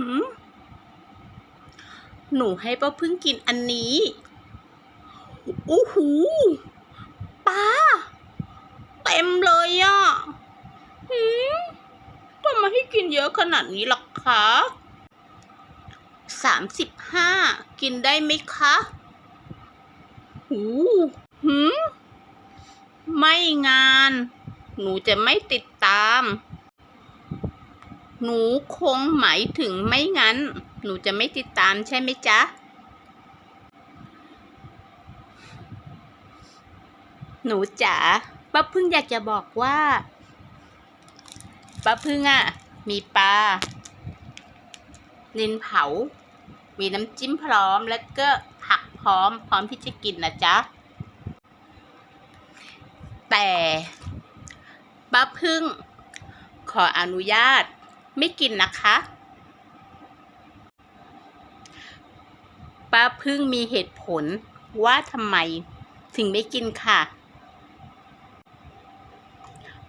หืมหนูให้ป้าพึ่งกินอันนี้โอ้โหปลาเต็มเลยอะหืมทำไมให้กินเยอะขนาดนี้ล่ะคะสามสิบห้ากินได้ไหมคะหูหืมไม่งาน หนูจะไม่ติดตาม หนูคงหมายถึงไม่งั้น หนูจะไม่ติดตามใช่ไหมจ๊ะ หนูจ๋าป้าพึ่งอยากจะบอกว่าป้าพึ่งอะ มีปลานินเผา มีน้ำจิ้มพร้อมแล้วก็ผักพร้อม พร้อมที่จะกินนะจ๊ะ แต่ป้าพึ่งขออนุญาต ไม่กินนะคะป้าพึ่งมีเหตุผลว่าทำไมถึงไม่กินค่ะ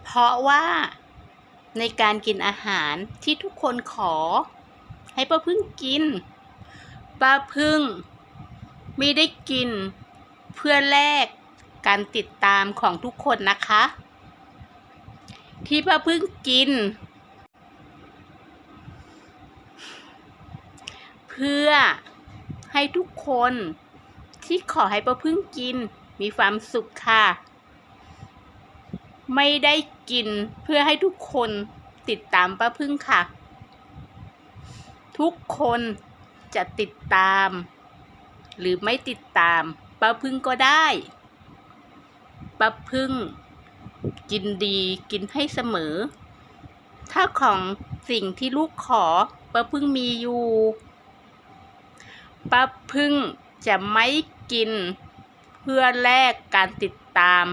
เพราะว่าในการกินอาหารที่ทุกคนขอ ให้ป้าพึ่งกิน ป้าพึ่งไม่ได้กินเพื่อแลกการติดตามของทุกคนนะคะ ที่ป้าพึ่งกิน เพื่อให้ทุกคนที่ขอให้ป้าพึ่งกินมีความสุขค่ะ ไม่ได้กินเพื่อให้ทุกคนติดตามป้าพึ่งค่ะ ทุกคนจะติดตาม หรือไม่ติดตามป้าพึ่งก็ได้ป้าพึ่ง กินดีกินให้เสมอ ถ้าของสิ่งที่ลูกขอป้าพึ่งมีอยู่ ป้าพึ่งจะไม่กิน เพื่อแลกการติดตาม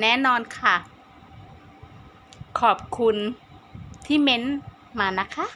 แน่นอนค่ะ ขอบคุณที่เม้นต์มานะคะ